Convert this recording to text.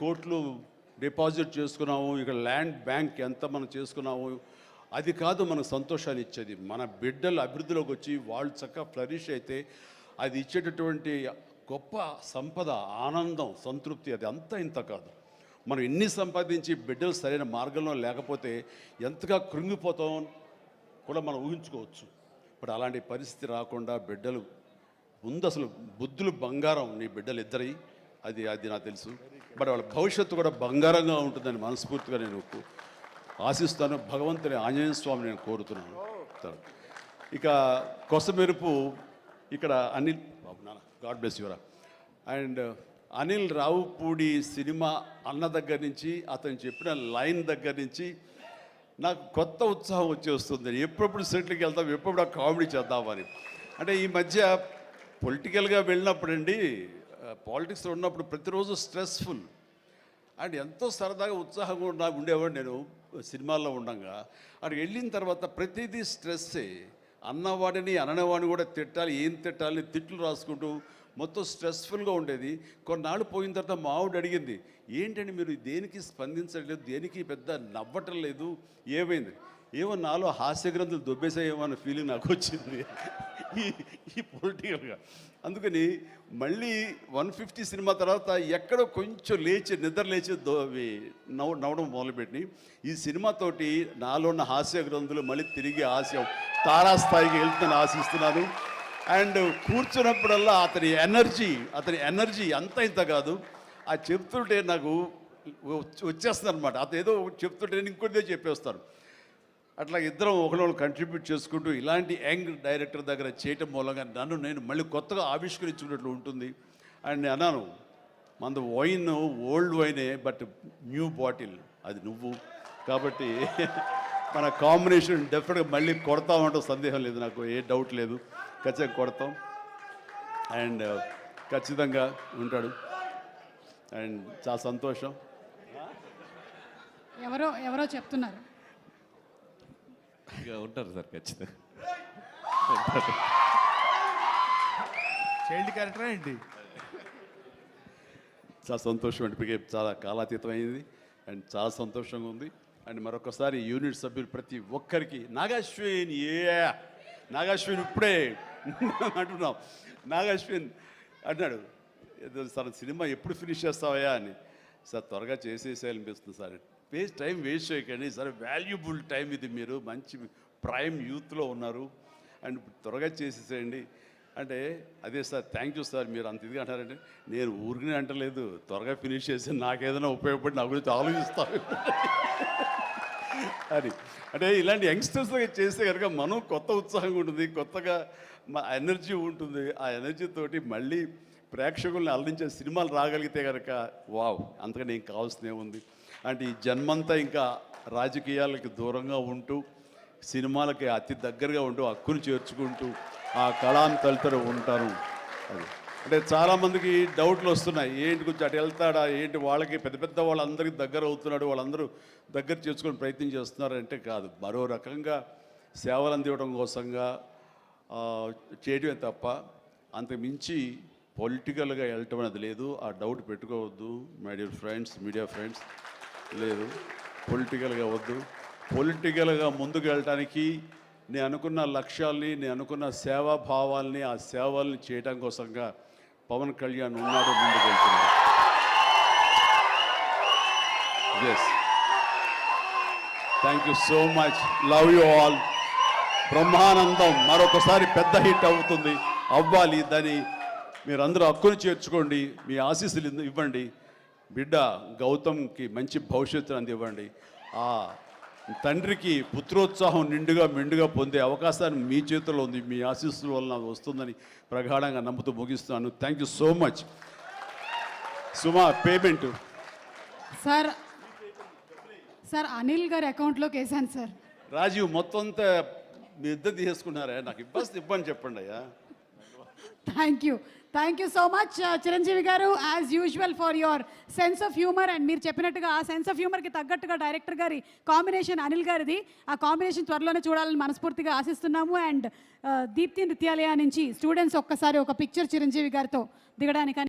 కోట్లు డిపాజిట్ చేసుకున్నాము ఇక్కడ ల్యాండ్ బ్యాంక్ ఎంత మనం చేసుకున్నాము అది కాదు మనకు సంతోషాన్ని ఇచ్చేది. మన బిడ్డలు అభివృద్ధిలోకి వచ్చి వాళ్ళు చక్కగా ఫ్లరిష్ అయితే అది ఇచ్చేటటువంటి గొప్ప సంపద ఆనందం సంతృప్తి అది అంతా ఇంత కాదు. మనం ఎన్ని సంపాదించి బిడ్డలు సరైన మార్గంలో లేకపోతే ఎంతగా కృంగిపోతాం కూడా మనం ఊహించుకోవచ్చు. ఇప్పుడు అలాంటి పరిస్థితి రాకుండా బిడ్డలు ముందు అసలు బుద్ధులు బంగారం నీ బిడ్డలు ఇద్దరి అది అది నాకు తెలుసు. బట్ వాళ్ళ భవిష్యత్తు కూడా బంగారంగా ఉంటుందని మనస్ఫూర్తిగా నేను ఆశిస్తాను. భగవంతుని ఆంజనేయ స్వామి నేను కోరుతున్నాను. ఇక కొసమెరుపు ఇక్కడ అనిల్ బాబు నాన్న గాడ్ బ్లెస్ యువరా అండ్ అనిల్ రావుపూడి సినిమా అన్న దగ్గర నుంచి అతను చెప్పిన లైన్ దగ్గర నుంచి నాకు కొత్త ఉత్సాహం వచ్చేస్తుంది ఎప్పుడప్పుడు సెటిల్కి వెళ్తాం ఎప్పుడు ఆ కామెడీ చేద్దామని అంటే ఈ మధ్య పొలిటికల్గా వెళ్ళినప్పుడండి పాలిటిక్స్లో ఉన్నప్పుడు ప్రతిరోజు స్ట్రెస్ఫుల్. అండ్ ఎంతో సరదాగా ఉత్సాహంగా ఉండా ఉండేవాడు నేను సినిమాల్లో ఉండగా. అక్కడ వెళ్ళిన తర్వాత ప్రతిదీ స్ట్రెస్సే. అన్నవాడిని అననవాడిని కూడా తిట్టాలి ఏం తిట్టాలి తిట్లు రాసుకుంటూ మొత్తం స్ట్రెస్ఫుల్గా ఉండేది. కొన్నాళ్ళు పోయిన తర్వాత మా ఆవిడ అడిగింది ఏంటండి మీరు దేనికి స్పందించట్లేదు? దేనికి పెద్ద నవ్వటం లేదు? ఏమైంది? ఏమో నాలో హాస్య గ్రంథులు దొబ్బేసాయేమో అన్న ఫీలింగ్ నాకు వచ్చింది ఈ ఈ పొలిటికల్గా అందుకని మళ్ళీ వన్ ఫిఫ్టీ సినిమా తర్వాత ఎక్కడో కొంచెం లేచి నిద్ర లేచి దో అవి నవ్వు నవ్వడం మొదలుపెట్టి ఈ సినిమాతోటి నాలో ఉన్న హాస్య గ్రంథులు మళ్ళీ తిరిగి హాస్యం తారాస్థాయికి వెళ్తుందని ఆశిస్తున్నాను. అండ్ కూర్చున్నప్పుడల్లా అతని ఎనర్జీ అతని ఎనర్జీ అంత ఇంత కాదు. ఆ చెప్తుంటే నాకు వచ్చేస్తుంది అనమాట అతను ఏదో చెప్తుంటే ఇంకోటిదే చెప్పేస్తాను అట్లా ఇద్దరం ఒకరినొకరు కంట్రిబ్యూట్ చేసుకుంటూ ఇలాంటి యంగ్ డైరెక్టర్ దగ్గర చేయటం మూలంగా నన్ను నేను మళ్ళీ కొత్తగా ఆవిష్కరించుకున్నట్లు ఉంటుంది. అండ్ నేను అన్నాను మన వైన్ ఓల్డ్ వైనే బట్ న్యూ బాటిల్ అది నువ్వు. కాబట్టి మన కాంబినేషన్ డెఫినెట్గా మళ్ళీ కొడతామంటే సందేహం లేదు నాకు ఏ డౌట్ లేదు. ఖచ్చితంగా కొడతాం. అండ్ uh, ఖచ్చితంగా ఉంటాడు. అండ్ చాలా సంతోషం. ఎవరో ఎవరో చెప్తున్నారు. ఉంటారు సార్ ఖచ్చితంగా. చైల్డ్ క్యారెక్టర్ ఏంటి? చాలా సంతోషం అంటే చాలా కాలాతీతం అయింది అండ్ చాలా సంతోషంగా ఉంది. అండ్ మరొకసారి యూనిట్ సభ్యులు ప్రతి ఒక్కరికి నాగాశ్విన్ ఏ నాగాశ్విన్ ఇప్పుడే అంటున్నాం. నాగాశ్విన్ అన్నాడు ఏదో సార్ సినిమా ఎప్పుడు ఫినిష్ చేస్తావయ్యా? అని. సార్ త్వరగా చేసేసేయాలనిపిస్తుంది సార్. వేస్ట్ టైం వేస్ట్ చేయకండి. సరే వాల్యుబుల్ టైం ఇది మీరు. మంచి ప్రైమ్ యూత్లో ఉన్నారు. అండ్ త్వరగా చేసేసేయండి. అంటే అదే సార్ థ్యాంక్ యూ సార్. మీరు అంత ఇదిగా అంటారంటే నేను ఊరికనే అంటలేదు. త్వరగా ఫినిష్ చేసి నాకేదైనా ఉపయోగపడి నా గురించి ఆలోచిస్తాను అని అంటే ఇలాంటి యంగ్స్టర్స్గా చేస్తే కనుక మనం కొత్త ఉత్సాహంగా ఉంటుంది. కొత్తగా మా ఎనర్జీ ఉంటుంది. ఆ ఎనర్జీతోటి మళ్ళీ ప్రేక్షకుల్ని అలరించే సినిమాలు రాగలిగితే కనుక వావ్ అంతకని ఏం కావాల్సినే ఉంది అంటే ఈ జన్మంతా ఇంకా రాజకీయాలకి దూరంగా ఉంటూ సినిమాలకి అతి దగ్గరగా ఉంటూ హక్కును చేర్చుకుంటూ ఆ కళాను తలుతూ ఉంటారు అది. అంటే చాలామందికి డౌట్లు వస్తున్నాయి. ఏంటి కొంచెం అటు వెళ్తాడా? ఏంటి వాళ్ళకి పెద్ద పెద్ద వాళ్ళందరికీ దగ్గర అవుతున్నాడు? వాళ్ళందరూ దగ్గర చేసుకొని ప్రయత్నం చేస్తున్నారు అంటే కాదు. మరో రకంగా సేవలు అందివ్వడం కోసంగా చేయడమే తప్ప అంతకు మించి పొలిటికల్గా వెళ్ళటం అనేది లేదు. ఆ డౌట్ పెట్టుకోవద్దు. My dear friends media friends లేదు. పొలిటికల్గా వద్దు. పొలిటికల్గా ముందుకు వెళ్ళటానికి నేను అనుకున్న లక్ష్యాల్ని నేను అనుకున్న సేవా భావాల్ని ఆ సేవల్ని చేయడం కోసంగా పవన్ కళ్యాణ్ ఉన్నాడు ముందుకు వెళ్తున్నాడు. Yes thank you so much love you all Brahmanandam మరొకసారి పెద్ద హిట్ అవుతుంది. అవ్వాలి దాని మీరందరూ హక్కును చేర్చుకోండి మీ ఆశీస్సులు ఇవ్వ- ఇవ్వండి. బిడ్డ గౌతమ్కి మంచి భవిష్యత్తు అందివ్వండి. ఆ తండ్రికి పుత్రోత్సాహం నిండుగా మెండుగా పొందే అవకాశాన్ని మీ చేతుల్లో ఉంది మీ ఆశీస్సుల వలన వస్తుందని ప్రగాఢంగా నమ్ముతూ ముగిస్తున్నాను. Thank you so much Suma payment sir sir Anil గారి అకౌంట్లోకి వేసాను సార్. రాజీవ్ మొత్తం అంతా మీ ఇద్దరు తీసేసుకున్నారా? నాకు ఇబ్బంది ఇబ్బంది చెప్పండి అయ్యా. Thank you thank you so much Chiranjeevi గారు as usual for your sense of humour and మీరు చెప్పినట్టుగా ఆ సెన్స్ ఆఫ్ హ్యూమర్కి తగ్గట్టుగా డైరెక్టర్ గారి కాంబినేషన్ అనిల్ గారిది ఆ కాంబినేషన్ త్వరలోనే చూడాలని మనస్ఫూర్తిగా ఆశిస్తున్నాము. అండ్ దీప్తి నృత్యాలయ నుంచి స్టూడెంట్స్ ఒక్కసారి ఒక పిక్చర్ చిరంజీవి గారితో దిగడానికి